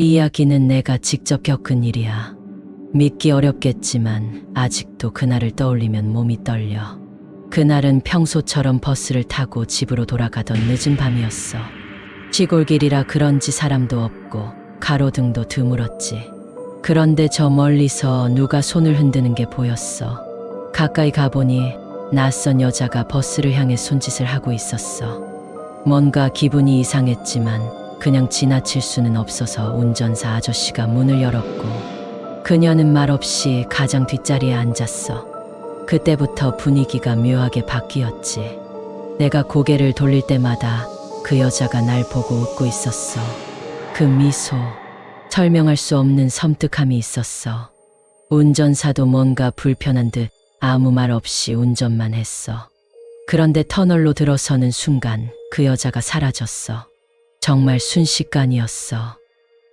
이 이야기는 내가 직접 겪은 일이야. 믿기 어렵겠지만 아직도 그날을 떠올리면 몸이 떨려. 그날은 평소처럼 버스를 타고 집으로 돌아가던 늦은 밤이었어. 시골길이라 그런지 사람도 없고 가로등도 드물었지. 그런데 저 멀리서 누가 손을 흔드는 게 보였어. 가까이 가보니 낯선 여자가 버스를 향해 손짓을 하고 있었어. 뭔가 기분이 이상했지만 그냥 지나칠 수는 없어서 운전사 아저씨가 문을 열었고 그녀는 말없이 가장 뒷자리에 앉았어. 그때부터 분위기가 묘하게 바뀌었지. 내가 고개를 돌릴 때마다 그 여자가 날 보고 웃고 있었어. 그 미소, 설명할 수 없는 섬뜩함이 있었어. 운전사도 뭔가 불편한 듯 아무 말 없이 운전만 했어. 그런데 터널로 들어서는 순간 그 여자가 사라졌어. 정말 순식간이었어.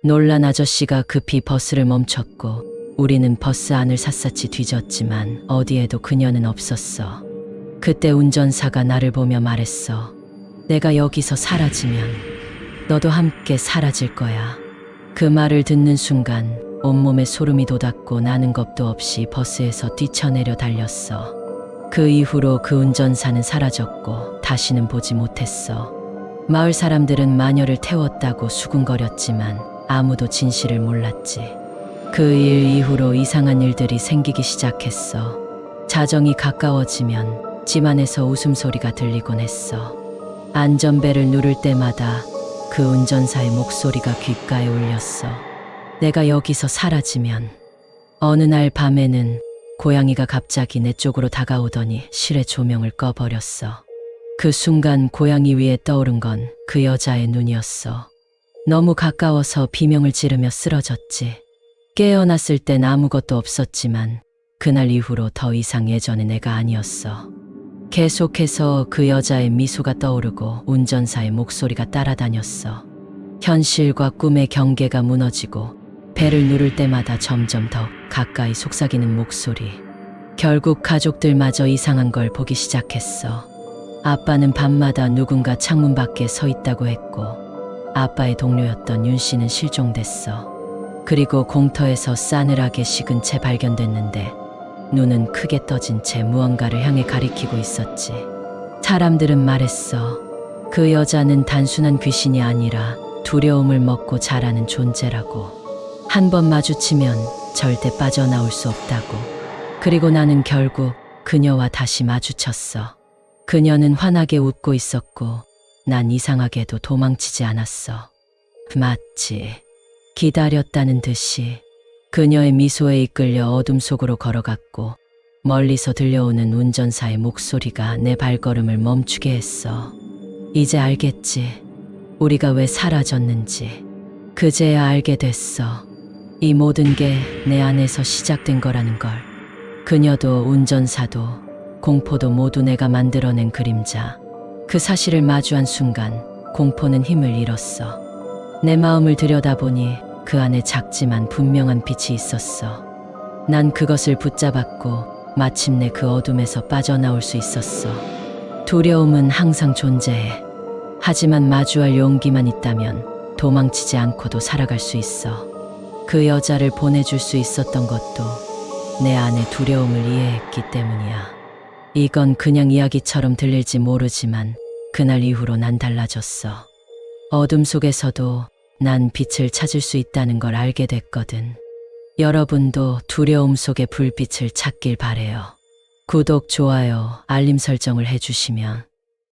놀란 아저씨가 급히 버스를 멈췄고 우리는 버스 안을 샅샅이 뒤졌지만 어디에도 그녀는 없었어. 그때 운전사가 나를 보며 말했어. 내가 여기서 사라지면 너도 함께 사라질 거야. 그 말을 듣는 순간 온몸에 소름이 돋았고 나는 겁도 없이 버스에서 뛰쳐내려 달렸어. 그 이후로 그 운전사는 사라졌고 다시는 보지 못했어. 마을 사람들은 마녀를 태웠다고 수군거렸지만 아무도 진실을 몰랐지. 그 일 이후로 이상한 일들이 생기기 시작했어. 자정이 가까워지면 집안에서 웃음소리가 들리곤 했어. 안전벨을 누를 때마다 그 운전사의 목소리가 귓가에 울렸어. 내가 여기서 사라지면 어느 날 밤에는 고양이가 갑자기 내 쪽으로 다가오더니 실의 조명을 꺼버렸어. 그 순간 고양이 위에 떠오른 건 그 여자의 눈이었어. 너무 가까워서 비명을 지르며 쓰러졌지. 깨어났을 땐 아무것도 없었지만 그날 이후로 더 이상 예전의 내가 아니었어. 계속해서 그 여자의 미소가 떠오르고 운전사의 목소리가 따라다녔어. 현실과 꿈의 경계가 무너지고 배를 누를 때마다 점점 더 가까이 속삭이는 목소리. 결국 가족들마저 이상한 걸 보기 시작했어. 아빠는 밤마다 누군가 창문 밖에 서 있다고 했고, 아빠의 동료였던 윤 씨는 실종됐어. 그리고 공터에서 싸늘하게 식은 채 발견됐는데, 눈은 크게 떠진 채 무언가를 향해 가리키고 있었지. 사람들은 말했어. 그 여자는 단순한 귀신이 아니라 두려움을 먹고 자라는 존재라고. 한 번 마주치면 절대 빠져나올 수 없다고. 그리고 나는 결국 그녀와 다시 마주쳤어. 그녀는 환하게 웃고 있었고, 난 이상하게도 도망치지 않았어. 마치 기다렸다는 듯이 그녀의 미소에 이끌려 어둠 속으로 걸어갔고, 멀리서 들려오는 운전사의 목소리가 내 발걸음을 멈추게 했어. 이제 알겠지. 우리가 왜 사라졌는지. 그제야 알게 됐어. 이 모든 게 내 안에서 시작된 거라는 걸. 그녀도 운전사도 공포도 모두 내가 만들어낸 그림자. 그 사실을 마주한 순간 공포는 힘을 잃었어. 내 마음을 들여다보니 그 안에 작지만 분명한 빛이 있었어. 난 그것을 붙잡았고 마침내 그 어둠에서 빠져나올 수 있었어. 두려움은 항상 존재해. 하지만 마주할 용기만 있다면 도망치지 않고도 살아갈 수 있어. 그 여자를 보내줄 수 있었던 것도 내 안의 두려움을 이해했기 때문이야. 이건 그냥 이야기처럼 들릴지 모르지만 그날 이후로 난 달라졌어. 어둠 속에서도 난 빛을 찾을 수 있다는 걸 알게 됐거든. 여러분도 두려움 속의 불빛을 찾길 바래요. 구독, 좋아요, 알림 설정을 해주시면